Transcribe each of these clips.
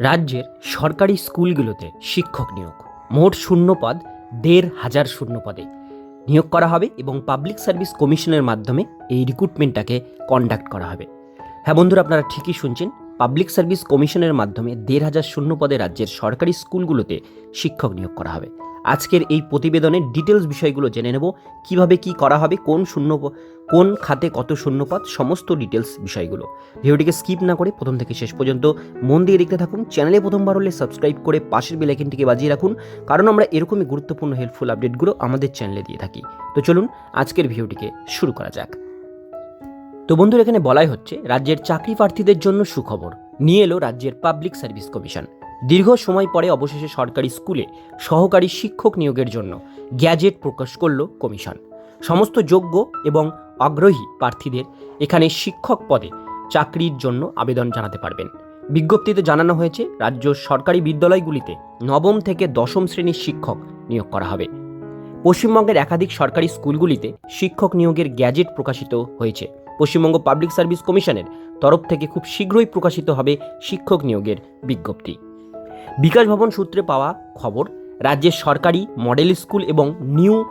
রাজ্যের সরকারি স্কুলগুলোতে শিক্ষক নিয়োগ। মোট শূন্যপদ দেড় হাজার শূন্যপদে নিয়োগ করা হবে এবং পাবলিক সার্ভিস কমিশনের মাধ্যমে এই রিক্রুটমেন্টটাকে কন্ডাক্ট করা হবে। হ্যাঁ বন্ধুরা, আপনারা ঠিকই শুনছেন, পাবলিক সার্ভিস কমিশনের মাধ্যমে দেড় হাজার শূন্যপদে রাজ্যের সরকারি স্কুলগুলোতে শিক্ষক নিয়োগ করা হবে। আজকের এই প্রতিবেদনের ডিটেলস বিষয়গুলো জেনে নেব। কীভাবে কি করা হবে, কোন শূন্য, কোন খাতে কত শূন্যপাত, সমস্ত ডিটেলস বিষয়গুলো। ভিডিওটিকে স্কিপ না করে প্রথম থেকে শেষ পর্যন্ত মন দিয়ে দেখতে থাকুন। চ্যানেলে প্রথমবার হলে সাবস্ক্রাইব করে পাশের বেলাইকেনটিকে বাজিয়ে রাখুন। কারণ আমরা এরকমই গুরুত্বপূর্ণ হেল্পফুল আপডেটগুলো আমাদের চ্যানেলে দিয়ে থাকি। তো চলুন আজকের ভিডিওটিকে শুরু করা যাক। তো বন্ধুরা, এখানে বলাই হচ্ছে, রাজ্যের চাকরি প্রার্থীদের জন্য সুখবর। নিয়ে এলো রাজ্যের পাবলিক সার্ভিস কমিশন দীর্ঘ সময় পরে অবশেষে সরকারি স্কুলে সহকারী শিক্ষক নিয়োগের জন্য গ্যাজেট প্রকাশ করল কমিশন। সমস্ত যোগ্য এবং আগ্রহী প্রার্থীদের এখানে শিক্ষক পদে চাকরির জন্য আবেদন জানাতে পারবেন। বিজ্ঞপ্তিতে জানানো হয়েছে, রাজ্য সরকারি বিদ্যালয়গুলিতে নবম থেকে দশম শ্রেণির শিক্ষক নিয়োগ করা হবে। পশ্চিমবঙ্গের একাধিক সরকারি স্কুলগুলিতে শিক্ষক নিয়োগের গ্যাজেট প্রকাশিত হয়েছে। পশ্চিমবঙ্গ পাবলিক সার্ভিস কমিশনের তরফ থেকে খুব শীঘ্রই প্রকাশিত হবে শিক্ষক নিয়োগের বিজ্ঞপ্তি। বিকাশ ভবন সূত্রে পাওয়া খবর, রাজ্যের সরকারি মডেল স্কুল এবং নিউ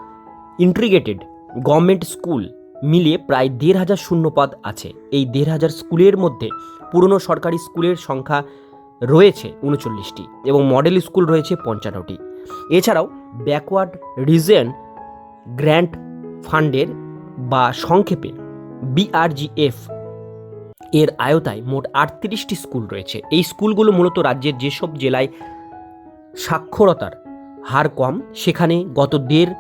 ইন্ট্রিগেটেড গভর্নমেন্ট স্কুল মিলিয়ে প্রায় দেড় হাজার শূন্যপদ আছে। এই দেড় হাজার স্কুলের মধ্যে পুরনো সরকারি স্কুলের সংখ্যা রয়েছে উনচল্লিশটি এবং মডেল স্কুল রয়েছে পঞ্চান্নটি। এছাড়াও ব্যাকওয়ার্ড রিজন গ্র্যান্ট ফান্ডের বা সংক্ষেপে বিআরজিএফ এর আয়তায় মোট আটত্রিশটি স্কুল রয়েছে। এই স্কুলগুলো মূলত রাজ্যের যেসব জেলায় সাক্ষরতার হার কম, সেখানে গত দেড়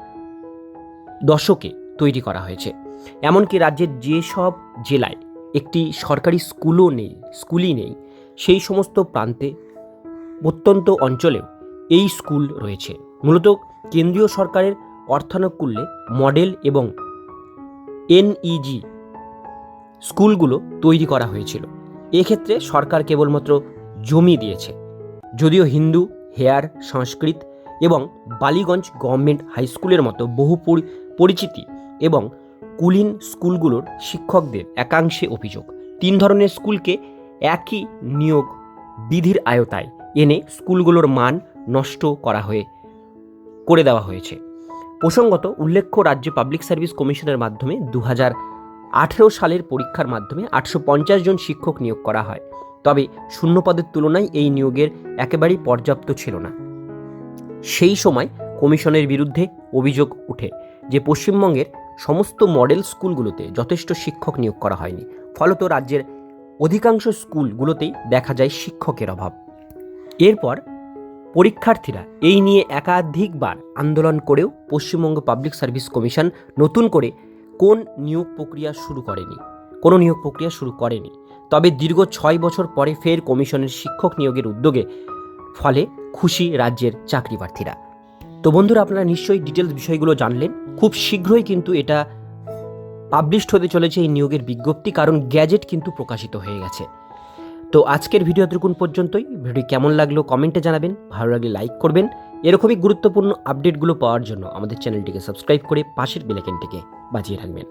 দশকে তৈরি করা হয়েছে। এমনকি রাজ্যের যেসব জেলায় একটি সরকারি স্কুলও নেই, স্কুলই নেই, সেই সমস্ত প্রান্তে প্রত্যন্ত অঞ্চলেও এই স্কুল রয়েছে। মূলত কেন্দ্রীয় সরকারের অর্থানুকূল্যে মডেল এবং এনইজি স্কুলগুলো তৈরি করা হয়েছিল। এক্ষেত্রে সরকার কেবলমাত্র জমি দিয়েছে। যদিও হিন্দু, হেয়ার, সংস্কৃত এবং বালিগঞ্জ গভর্নমেন্ট হাই স্কুলের মতো বহু পরি- পরিচিতি এবং কুলিন স্কুলগুলোর শিক্ষকদের একাংশে অভিযোগ, তিন ধরনের স্কুলকে একই নিয়োগ বিধির আয়তায় এনে স্কুলগুলোর মান নষ্ট করা হয়ে, করে দেওয়া হয়েছে। প্রসঙ্গত উল্লেখ্য, রাজ্য পাবলিক সার্ভিস কমিশনের মাধ্যমে দু হাজার আঠেরো সালের পরীক্ষার মাধ্যমে আটশো পঞ্চাশ জন শিক্ষক নিয়োগ করা হয়। তবে শূন্যপদের তুলনায় এই নিয়োগের একেবারেই পর্যাপ্ত ছিল না। সেই সময় কমিশনের বিরুদ্ধে অভিযোগ ওঠে যে পশ্চিমবঙ্গের সমস্ত মডেল স্কুলগুলোতে যথেষ্ট শিক্ষক নিয়োগ করা হয়নি। ফলত রাজ্যের অধিকাংশ স্কুলগুলোতেই দেখা যায় শিক্ষকের অভাব। এরপর পরীক্ষার্থীরা এই নিয়ে একাধিকবার আন্দোলন করেও পশ্চিমবঙ্গ পাবলিক সার্ভিস কমিশন নতুন করে কোন নিয়োগ প্রক্রিয়া শুরু করেনি? কোনো নিয়োগ প্রক্রিয়া শুরু করেনি। তবে দীর্ঘ ছয় বছর পরে ফের কমিশনের শিক্ষক নিয়োগের উদ্যোগে, ফলে খুশি রাজ্যের চাকরি প্রার্থীরা তো বন্ধুরা, আপনারা নিশ্চয়ই ডিটেলস বিষয়গুলো জানলেন। খুব শীঘ্রই কিন্তু এটা পাবলিশড হতে চলেছে এই নিয়োগের বিজ্ঞপ্তি, কারণ গ্যাজেট কিন্তু প্রকাশিত হয়ে গেছে। তো আজকের ভিডিও এতটুকুন পর্যন্তই। ভিডিও কেমন লাগল কমেন্টে জানাবেন। ভালো লাগলে লাইক করবেন। এরকমই গুরুত্বপূর্ণ আপডেটগুলো পাওয়ার জন্য আমাদের চ্যানেলটিকে সাবস্ক্রাইব করে পাশের বেলাইকেনটিকে বাজিয়ে রাখবেন।